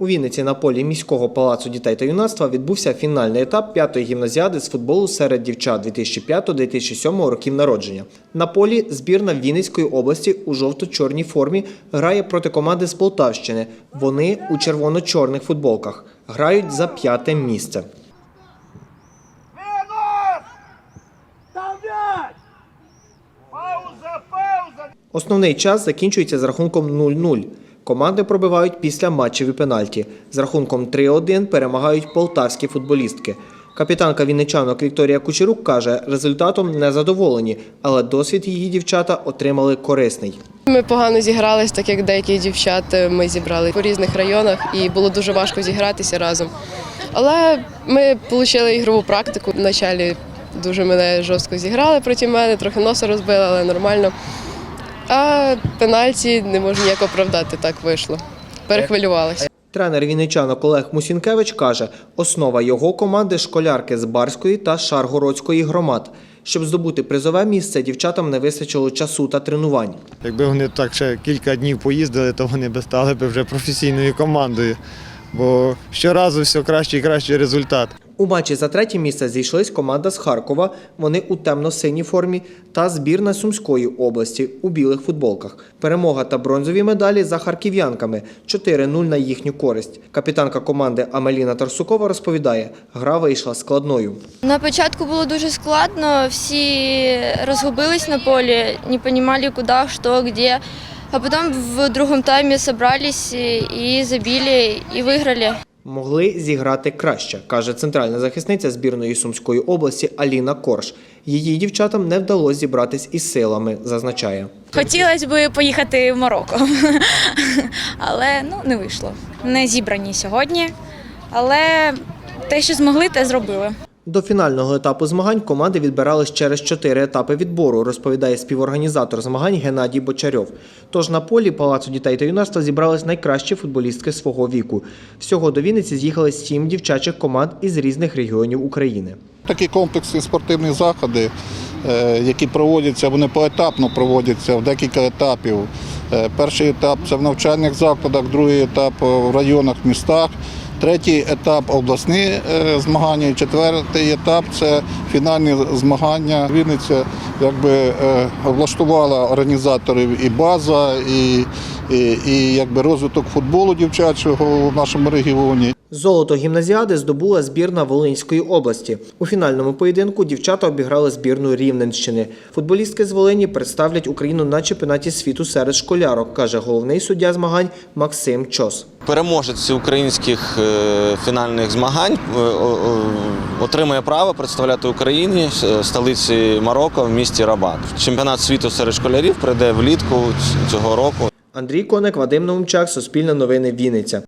У Вінниці на полі міського палацу дітей та юнацтва відбувся фінальний етап п'ятої гімназіади з футболу серед дівчат 2005-2007 років народження. На полі збірна Вінницької області у жовто-чорній формі грає проти команди з Полтавщини. Вони у червоно-чорних футболках грають за п'яте місце. Основний час закінчується з рахунком 0-0. Команди пробивають після матчів і пенальті. З рахунком 3-1 перемагають полтавські футболістки. Капітанка вінничанок Вікторія Кучерук каже, результатом не задоволені, але досвід її дівчата отримали корисний. Ми погано зігрались, так як деякі дівчат е, ми зібрали по різних районах і було дуже важко зігратися разом. Але ми отримали ігрову практику. Вначалі дуже мене жорстко зіграли проти мене, трохи носа розбили, але нормально. А пенальті не можу ніяк оправдати, так вийшло. Перехвилювалася. Тренер вінничанок Олег Мусінкевич каже, основа його команди школярки з Барської та Шаргородської громад. Щоб здобути призове місце, дівчатам не вистачило часу та тренувань. Якби вони так ще кілька днів поїздили, то вони б стали б вже професійною командою. Бо щоразу все кращий і кращий результат. У матчі за третє місце зійшлись команда з Харкова. Вони у темно-синій формі та збірна Сумської області у білих футболках. Перемога та бронзові медалі за харків'янками 4-0 на їхню користь. Капітанка команди Амеліна Тарсукова розповідає, гра вийшла складною. На початку було дуже складно, всі розгубились на полі, не розуміли, куди, що, де. А потім в другому таймі зібрались і забили, і виграли. Могли зіграти краще, каже центральна захисниця збірної Сумської області Аліна Корж. Її дівчатам не вдалося зібратись із силами, зазначає. Хотілося б поїхати в Марокко, але ну, не вийшло. Не зібрані сьогодні, але те, що змогли, те зробили. До фінального етапу змагань команди відбирались через чотири етапи відбору, розповідає співорганізатор змагань Геннадій Бочарьов. Тож на полі Палацу дітей та юнацтва зібрались найкращі футболістки свого віку. Всього до Вінниці з'їхали сім дівчачих команд із різних регіонів України. Такі комплексні спортивні заходи, е, які проводяться, вони поетапно проводяться в декілька етапів. Е, Перший етап це в навчальних закладах, другий етап в районах, містах, третій етап обласні е, змагання, четвертий етап це фінальні змагання. Вінниця якби облаштувала організаторів і база, і, і, і якби розвиток футболу дівчачого в нашому регіоні. Золото гімназіади здобула збірна Волинської області. У фінальному поєдинку дівчата обіграли збірну Рівненщини. Футболістки з Волині представлять Україну на чемпіонаті світу серед школярок, каже головний суддя змагань Максим Чос. Переможець українських е, фінальних змагань е, отримує право представляти Україні е, столиці Марокко в місті Рабат. Чемпіонат світу серед школярів прийде влітку цього року. Андрій Коник, Вадим Наумчак, Суспільне новини Вінниця.